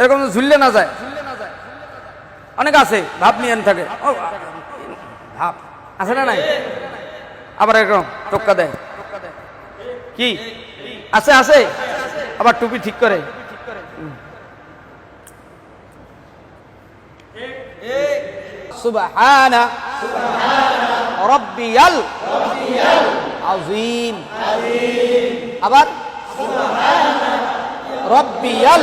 এরকম ঝুললে না যায়। অনেক আছে, ভাব নিয়ে থাকে। ভাব, আছে না নাই? আবার এরকম টোক্কা দেয়। কি? আছে আছে? আবার টুপি ঠিক করে। আবার? রব্বিয়াল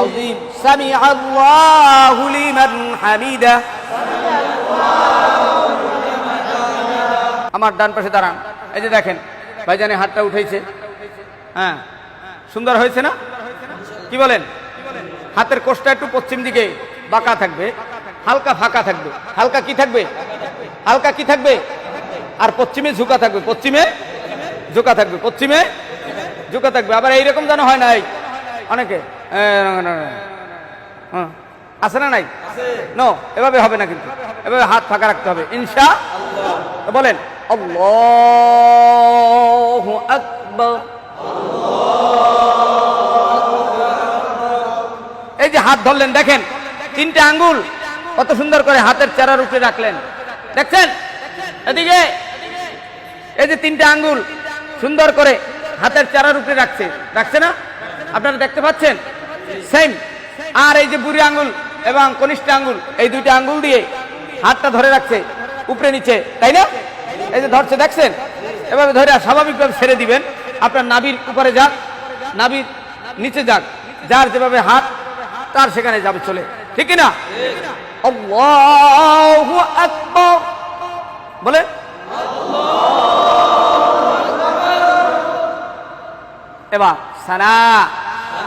আযীম। সামিআ আল্লাহু লিমান হামিদা। আমার ডান পাশে দাঁড়ান। এই যে দেখেন, ভাইজানে হাতটা উঠেছে হ্যাঁ সুন্দর হয়েছে না? কি বলেন? হাতের কোষটা একটু পশ্চিম দিকে বাঁকা থাকবে, হালকা ফাঁকা থাকবে। হালকা কি থাকবে? হালকা কি থাকবে? আর পশ্চিমে ঝুঁকা থাকবে। পশ্চিমে ঝুঁকা থাকবে। পশ্চিমে ঝুঁকা থাকবে। আবার এইরকম যেন হয় নাই। অনেকে। হ্যাঁ। আছে না নাই? নো এভাবে হবে না কিন্তু। এভাবে হাত ফাঁকা রাখতে হবে। ইনশা বলেন আল্লাহু আকবার। এই যে হাত ধরলেন দেখেন তিনটে আঙ্গুল কত সুন্দর করে হাতের চারার উপরে রাখলেন। দেখছেন? এদিকে। এই যে তিনটে আঙ্গুল সুন্দর করে হাতের চারার উপরে রাখছে। রাখছে না? আপনারা দেখতে পাচ্ছেন? সেম আর এই যে বুড়ি আঙ্গুল এবং কনিষ্ঠ আঙ্গুল, এই দুইটা আঙ্গুল দিয়ে হাতটা ধরে রাখছে, উপরে নিচে, তাই না? এই যে ধরছে, দেখছেন? এভাবে ধরে স্বাভাবিকভাবে ছেড়ে দিবেন। আপনার নাবির উপরে যাক নাবির নিচে যাক, যার যেভাবে হাত, তার সেখানে যাবে, চলে। ঠিক না বলে? এবার সানা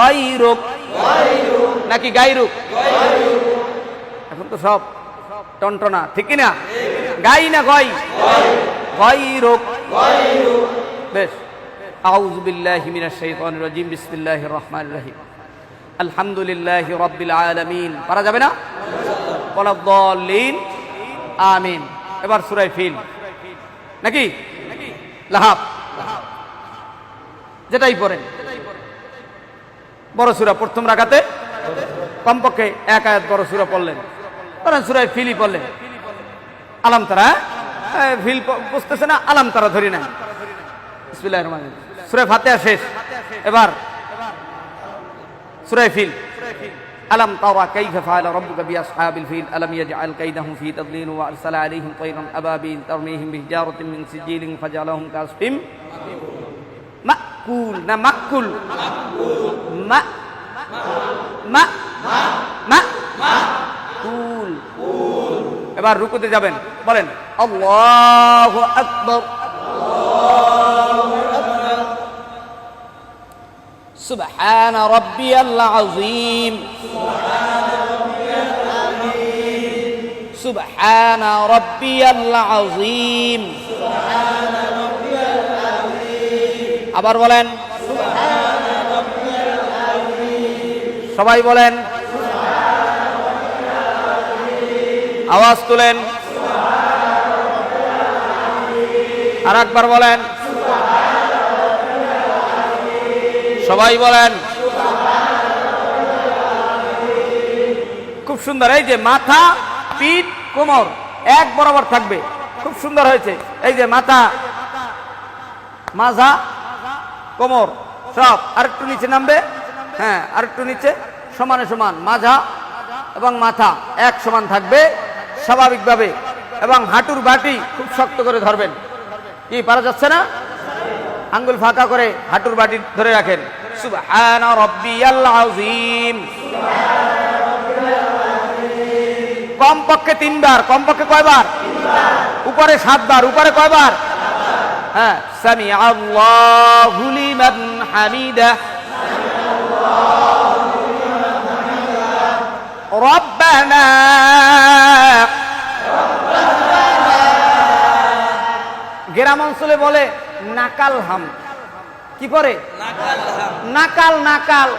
গায়রুক। নাকি গায়রুক? এখন তো সব টনটনা, ঠিক না গাই না গাই গায়রুক। বেশ। আউযু বিল্লাহি মিনাশ শাইতানির রাজিম, বিসমিল্লাহির রহমানির রহিম। আলহামদুলিল্লাহি রাব্বিল আলামিন। পারা যাবে না? ওয়ালাদ-দাল্লিন আমিন। এবার সূরা ফিল। নাকি? লাহাব। যেটাই পড়েন। বড় সুরা প্রথম রাখাতে কমপক্ষে এক আয়াত বড় সুরা পড়লেন ধরেন সুরায় ফিলি পড়লেন আলাম তারা হ্যাঁ? এ, ফিল প- বুঝতেছে না আলাম তারা ধরি না বিসমিল্লাহির রহমানির রহিম। সুরায় ফাতিহা শেষ এবার সুরায় ফিল ألم ترى كيف فعل ربك بأصحاب الفيل ألم يجعل كيدهم في تضليل وأرسل عليهم طيرا أبابيل ترميهم بحجارة من سجيل فجعلهم كعصف মাকুল না মাকুল মা মা মা কুল এবার রুকুতে যাবেন বলেন আল্লাহু আকবার سبحان ربي العظيم سبحان ربي العظيم আবার বলেন সবাই বলেন। আওয়াজ তুলেন। আর একবার বলেন। সবাই বলেন। খুব সুন্দর, এই যে মাথা, পিঠ, কোমর, এক বরাবর থাকবে। খুব সুন্দর হয়েছে। এই যে মাথা মাঝা কোমর, সব। আরেকটু নিচে নামবে? হ্যাঁ আরেকটু নিচে। সমানে সমান মাঝা এবং মাথা এক সমান থাকবে স্বাভাবিকভাবে এবং হাঁটুর বাটি খুব শক্ত করে ধরবেন। কি, পারা যাচ্ছে না? আঙ্গুল ফাঁকা করে হাঁটুর বাটি ধরে রাখেন। কমপক্ষে তিনবার, কমপক্ষে কয়বার? উপরে সাতবার, উপরে কয়বার? হ্যাঁ সামি আল্লাহু লিমান হামিদা। রব্বানা গ্রাম অঞ্চলে বলে নাকাল হাম। কি করে নাকাল নাকাল।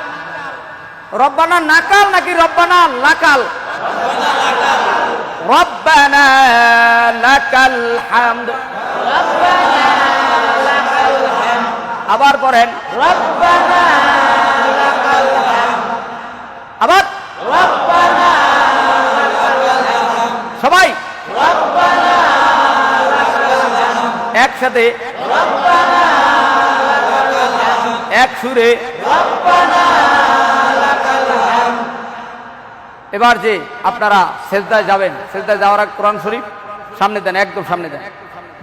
রব্বানা নাকাল নাকি রব্বানা লাকাল রব্বানা লাকাল হামদ। আবার পড়েন। রব্বানা আবার? সবাই একসাথে এক সুরে এবার যে আপনারা সেজদায় যাবেন সেজদায় যাওয়ার আগে কোরআন শরীফ সামনে দেন একদম সামনে দেন।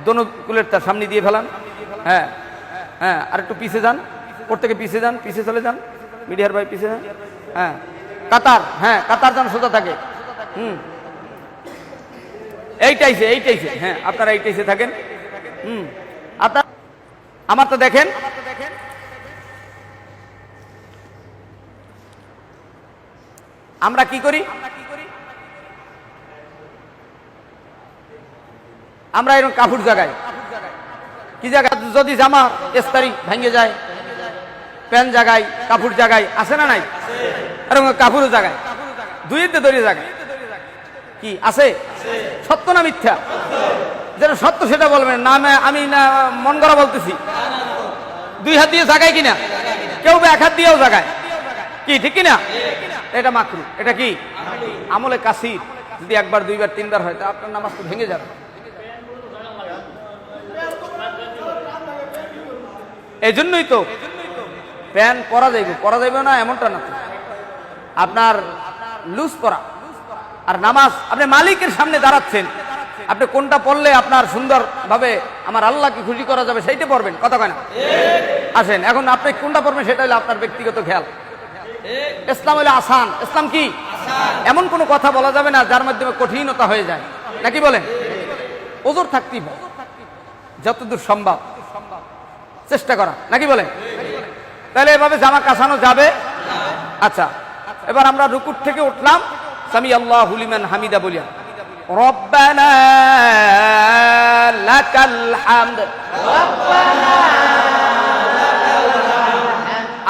দোনো কুলের তার সামনে দিয়ে ফেলান। হ্যাঁ হ্যাঁ আর একটু পিছে যান। ওর থেকে পিছে যান পিছে চলে যান। মিডিয়ার ভাই পিছে যান। হ্যাঁ কাতার হ্যাঁ কাতার যান সোজা থাকে। হুম। এইটাইছে এইটাইছে হ্যাঁ আপনারা এইটাইছে থাকেন। হুম। আপনার আমার তো দেখেন। আমরা কি করি? আমরা এরকম কাপড় জাগাই। কি জায়গা যদি জামা এস্তারি ভেঙে যায় প্যান্ট জাগাই, কাপড় জাগাই, আছে না নাই? এরকম কাপড়ও জাগায় দুইতে ধরে জাগায় কি? আছে? সত্য না মিথ্যা? যেটা সত্য সেটা বলবেন। না আমি- না, মন করা বলতেছি। দুই হাত দিয়ে জাগায় কিনা? কেউ এক হাত দিয়েও জাগায়। কি, ঠিক কিনা? এটা মাকরু। এটা কি? আমলে কাসির। যদি একবার, দুইবার, তিনবার হয়, তা আপনার নামাজ তো ভেঙে যাবে। এই জন্যই তো প্যান পরা যাইবে। করা যাইবে না, এমনটা না আপনার লুজ করা আর নামাজ আপনি মালিকের সামনে দাঁড়াচ্ছেন। আপনি কোনটা পড়লে আপনার সুন্দর ভাবে আমার আল্লাহকে খুশি করা যাবে সেইটা পড়বেন। কথা কয় আসেন, এখন আপনি কোনটা পড়বেন সেটা হলো আপনার ব্যক্তিগত খেয়াল। ইসলাম হলো আসান। ইসলাম কি? এমন কোনো কথা বলা যাবে না যার মাধ্যমে কঠিনতা হয়ে যায়। নাকি বলেন? ওজোর থাকতেই যতদূর সম্ভব। চেষ্টা করা। নাকি বলেন? তাহলে এভাবে জামা কাসানো যাবে? আচ্ছা। এবার আমরা রুকুর থেকে উঠলাম। সামি আল্লাহ হুলিমান হামিদা বলিয়া। রব্বানা লাকাল হামদ।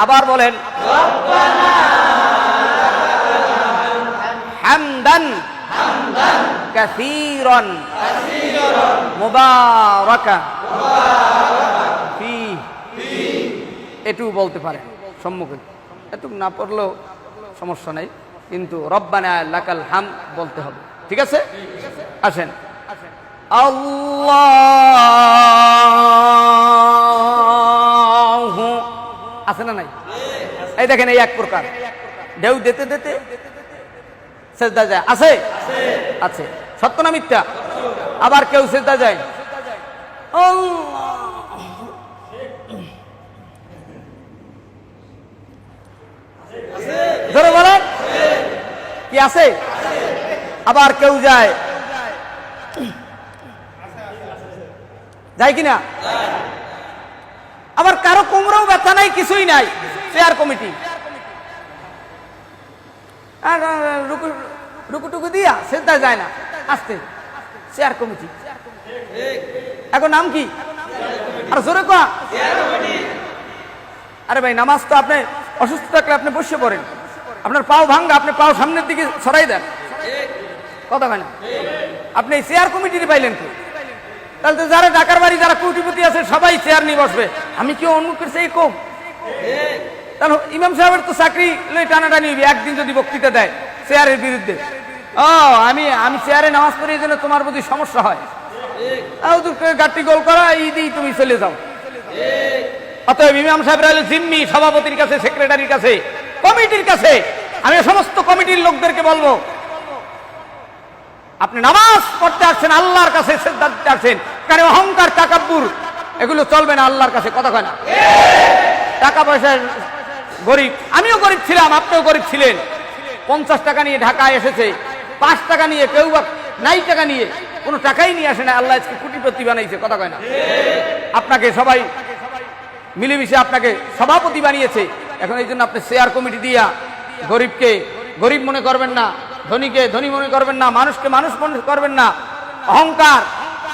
আবার বলেন, হামদান কাসীরান মুবারাকা। ফি এটুকু বলতে পারে সম্মুখে। এটুকু না পড়লেও সমস্যা নেই। কিন্তু রব্বানা লাকাল হাম বলতে হবে। ঠিক আছে? আসেন। আছে না নাই? এই দেখেন এই এক প্রকার। ঢেউ দিতে দিতে সেজদা যায়। আছে? আছে। সত্য না মিথ্যা? আবার কেউ সেজদা যায়? ধরে বলেন। কি আছে? আবার কেউ যায়। যায় কিনা? আবার কারও কোমরেও ব্যথা নাই, কিছুই নাই। চেয়ার কমিটি রুকুটুকু দিয়া সেটা যায় না। আসতে। চেয়ার কমিটি এখন নাম কি? আর জোরে কয়া আরে ভাই, নামাজ তো আপনি অসুস্থ থাকলে আপনি বসে পড়েন। আপনার পাও ভাঙ্গা, আপনি পাও সামনের দিকে সরাই দেন। কথা হয় না? আপনি চেয়ার কমিটির পাইলেন কি? তাহলে তো যারা ডাকার বাড়ি, যারা কোটিপতি আছে, সবাই চেয়ার নিয়ে বসবে। আমি কি অনুমুখের সেই কম? তাহলে ইমাম সাহেবের তো চাকরি লই টানাটানি একদিন যদি বক্তৃতা দেয় চেয়ারের বিরুদ্ধে। ও, আমি আমি চেয়ারে নামাজ পড়ি এই জন্য তোমার প্রতি সমস্যা হয়। আও তো গাড়ি গোল করা ঈদেই তুমি চলে যাও। অতএব ইমাম সাহেব জিম্মি, সভাপতির কাছে সেক্রেটারির কাছে। কমিটির কাছে আমি সমস্ত কমিটির লোকদেরকে বলব, আপনি নামাজ পড়তে আসছেন, আল্লাহর কাছে শ্রদ্ধা দিতে আসছেন। কারণ অহংকার টাকাব্বুর এগুলো চলবে না আল্লাহর কাছে, কথা কয় না। টাকা পয়সা গরিব, আমিও গরিব ছিলাম, আপনিও গরিব ছিলেন। পঞ্চাশ টাকা নিয়ে ঢাকায় এসেছে, পাঁচ টাকা নিয়ে কেউ বা নাই টাকা নিয়ে, কোনো টাকাই নিয়ে আসে না, আল্লাহ আজকে কোটিপতি বানাইছে, কথা কয় না। আপনাকে সবাই মিলেমিশে আপনাকে সভাপতি বানিয়েছে। এখন এই জন্য আপনি শেয়ার কমিটি দিয়া গরিবকে, গরিব মনে করবেন না, ধনীকে ধনী মনে করবেন না, মানুষকে মানুষ মনে করবেন না, অহংকার,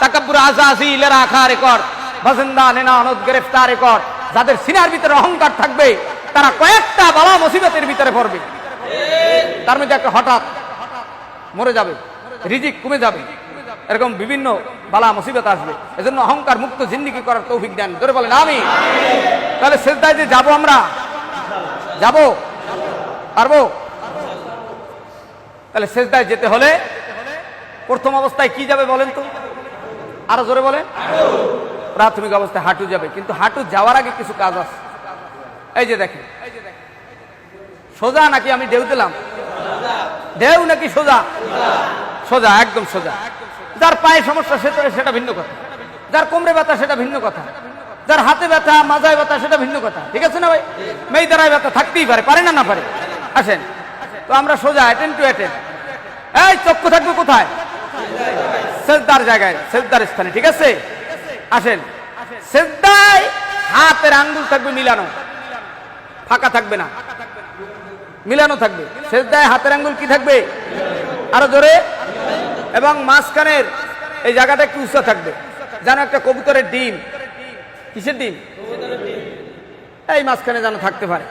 তাকাব্বুর আজাজি ইলেরা আখা রেকর্ড বাসিন্দা নেনা অনদ গ্রেফতার রেকর্ড যাদের সিনার ভিতরে অহংকার থাকবে, তারা কয়েকটা বালা মুসিবতের ভিতরে পড়বে। তার মধ্যে একটা হঠাৎ মরে যাবে, রিজিক কমে যাবে, এরকম বিভিন্ন বালা মুসিবত আসবে। এজন্য অহংকার মুক্ত জিন্দিগি করার তৌফিক দেন। ধরে বলেন আমি তাহলে শেষদায় যে যাব আমরা যাব? পারব? তাহলে শেষদায় যেতে হলে প্রথম অবস্থায় কি যাবে বলেন তো? আরও জোরে বলেন। প্রাথমিক অবস্থায় হাঁটু যাবে, কিন্তু হাঁটু যাওয়ার আগে কিছু কাজ আছে। এই যে দেখেন। সোজা নাকি আমি ঢেউ দিলাম? ঢেউ নাকি সোজা? সোজা, একদম সোজা। যার পায়ে সমস্যা সেটা ভিন্ন কথা। যার কোমরে ব্যথা, সেটা ভিন্ন কথা। যার হাতে ব্যথা, মাজায় ব্যথা, সেটা ভিন্ন কথা। ঠিক আছে না ভাই? মেয়ে দ্বারায় ব্যথা থাকতেই পারে পারে না না পারে? আসেন। তো আমরা সোজা অ্যাটেন্ড টু অ্যাটেন্ড এই, চক্ষু থাকবে কোথায়? সেজদার জায়গায়, সেজদার স্থানে, ঠিক আছে? আসেন। সেজদায় হাতের আঙ্গুল থাকবে মিলানো। ফাঁকা থাকবে না। মিলানো থাকবে। সেজদায় হাতের আঙ্গুল কি থাকবে? আরও জোরে। এবং মাঝখানের এই জায়গাটা একটু উঁচা থাকবে। যেন একটা কবুতরের ডিম কিসের ডিম? এই মাঝখানে যেন থাকতে পারে।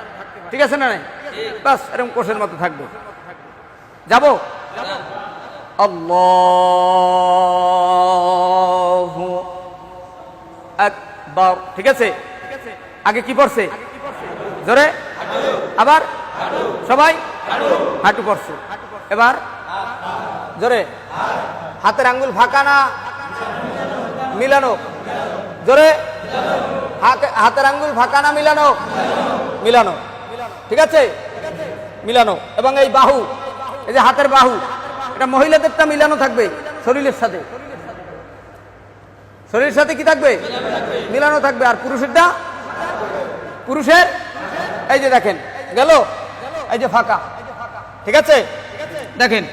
ঠিক আছে না নাই? বাস, এরকম কোষের মতো থাকবে। যাব? ঠিক আছে? আগে কি পড়ছে? জোরে? আবার? সবাই? হাঁটু পড়ছে। এবার? জোরে? হাতের আঙ্গুল ফাঁকা না? মিলানো? জোরে? হাতের আঙ্গুল ফাঁকা না মিলানো? মিলানো। ঠিক আছে? মিলানো। এবং এই বাহু, এই যে হাতের বাহু, এটা মহিলাদেরটা মিলানো থাকবে শরীরের সাথে। শরীরের সাথে কি থাকবে? মিলানো থাকবে। আর পুরুষেরটা? পুরুষের? এই যে দেখেন, গেল? এই যে ফাঁকা। ঠিক আছে? দেখেন।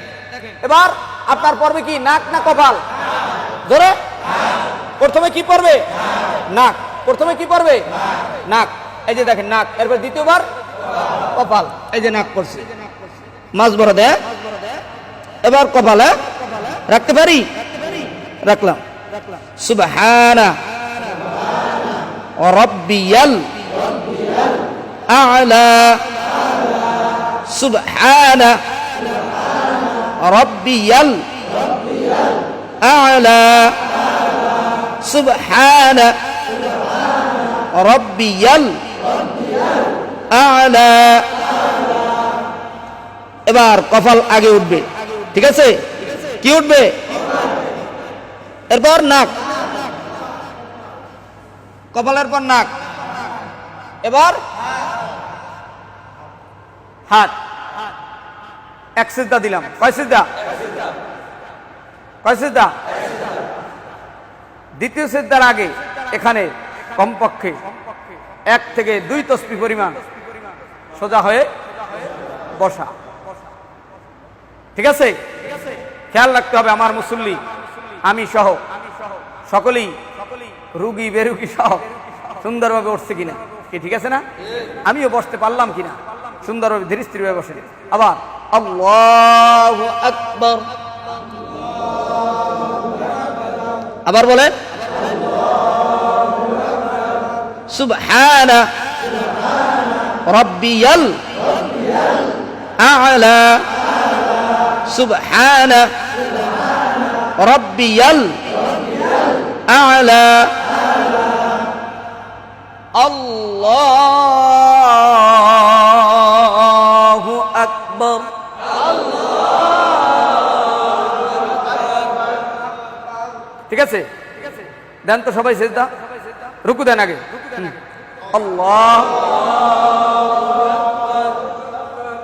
এবার আপনার পর্বে কি? নাক না কপাল? ধরে? প্রথমে কি পড়বে? নাক। প্রথমে কি পড়বে? নাক। এই যে দেখেন, নাক। এরপর দ্বিতীয়বার কপাল। এই যে নাক পড়ছে। মাছ বড় দেয়। এবার কপালে রাখতে পারি? রাখলাম। সুবহানা। রব্বিয়াল আলা। সুবহানা। রব্বিয়াল আলা। এবার কপাল আগে উঠবে, ঠিক আছে? কি উঠবে? এরপর নাক। কপালের পর নাক। এবার হাত। এক সিদ্ধা দিলাম। কয় সিদ্ধা কয় সিদ্ধা দ্বিতীয় সিদ্ধার আগে এখানে কমপক্ষে এক থেকে দুই তসবি পরিমাণ সোজা হয়ে বসা। ঠিক আছে? খেয়াল রাখতে হবে আমার মুসল্লি, আমি সহ। সকলেই রুগী, বেরুগী সহ সুন্দরভাবে উঠছে কিনা, কি ঠিক আছে না? আমিও বসতে পারলাম কিনা, সুন্দরভাবে ধীরে স্থিরভাবে বসে। আবার আবার বলেন। সুবহানা রব্বিয়াল আ'লা সুবহানা রব্বিয়াল আ'লা আল্লাহু আকবার ঠিক আছে? দেন তো সবাই সেজদা। রুকু দেন আগে। আল্লাহ।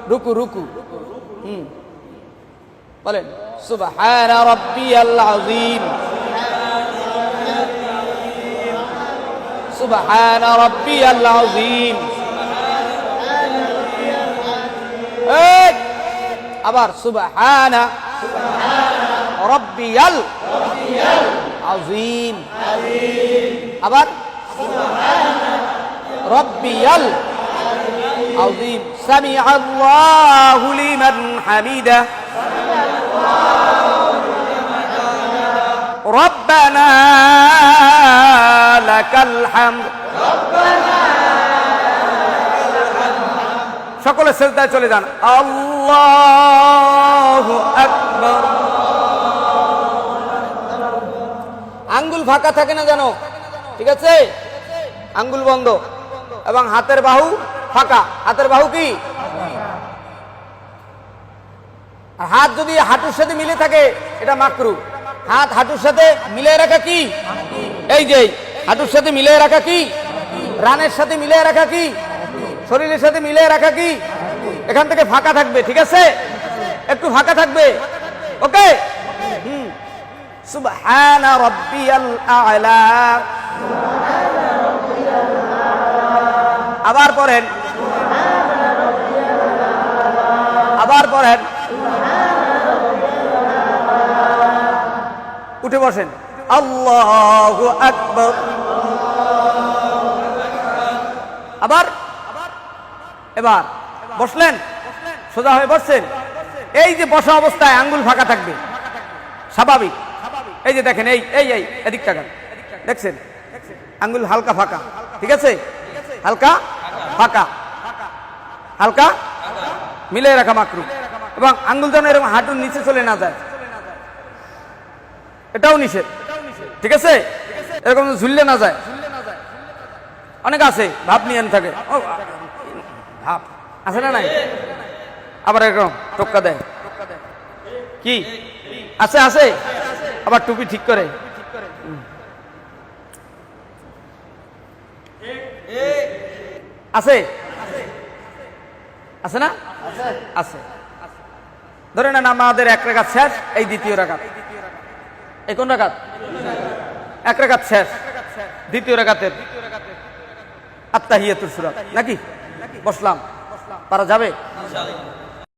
রুকু রুকু। হুম। বলেন সুবহান রাব্বিয়াল আযীম। সুবহান রাব্বিয়াল আযীম। আবার সুবহান রাব্বিয়াল আযীম। আবার রব্বিয়াল عظيم سمع الله لمن حمده ربنا لك الحمد সকলে সেজদায় চলে যান। আল্লাহু আকবার। আঙ্গুল ফাঁকা থাকে না জানো ঠিক আছে? আঙ্গুল বন্ধ। এবং হাতের বাহু ফাঁকা। হাতের বাহু কি? হাত যদি হাঁটুর সাথে মিলে থাকে, এটা মাকরু। হাত হাঁটুর সাথে মিলে রাখা কি? এই যে, হাঁটুর সাথে মিলে রাখা কি? রানের সাথে মিলে রাখা কি? শরীরের সাথে মিলে রাখা কি? এখান থেকে ফাঁকা থাকবে, ঠিক আছে? একটু ফাঁকা থাকবে। ওকে? হুম। সুবহানা রাব্বিয়াল আ'লা। আবার পড়েন। আবার পড়েন। উঠে বসেন। আল্লাহু আকবার। আবার। এবার। বসলেন? সোজা হয়ে বসছেন? এই যে বসা অবস্থায় আঙ্গুল ফাঁকা থাকবে। স্বাভাবিক। এই যে দেখেন, এই এই এই, এদিক টাকা দেখছেন? আঙ্গুল হালকা ফাঁকা। ঠিক আছে? হালকা? ফাঁকা। হালকা? মিলে রাখা মাকরু। এবং আঙ্গুল যেন এরকম হাঁটুর নিচে চলে না যায়। এটাও নিষেধ। ঠিক আছে? এরকম ঝুললে না যায়। অনেক আছে, ভাব নিয়ে থাকে। ভাব। আছে না নাই? আবার এরকম টোক্কা দেয়। কি? আছে আছে? আবার টুপি ঠিক করে হুম। আছে? আছে না? আছে। ধরে নেন আমাদের এক রেখাত শেষ, এই দ্বিতীয় রেখাত। এই কোন রেখাত? এক রেখাত শেষ। দ্বিতীয় রেখাতের আত্মাহিয়াতুর সুরাত। নাকি? বসলাম। পারা যাবে?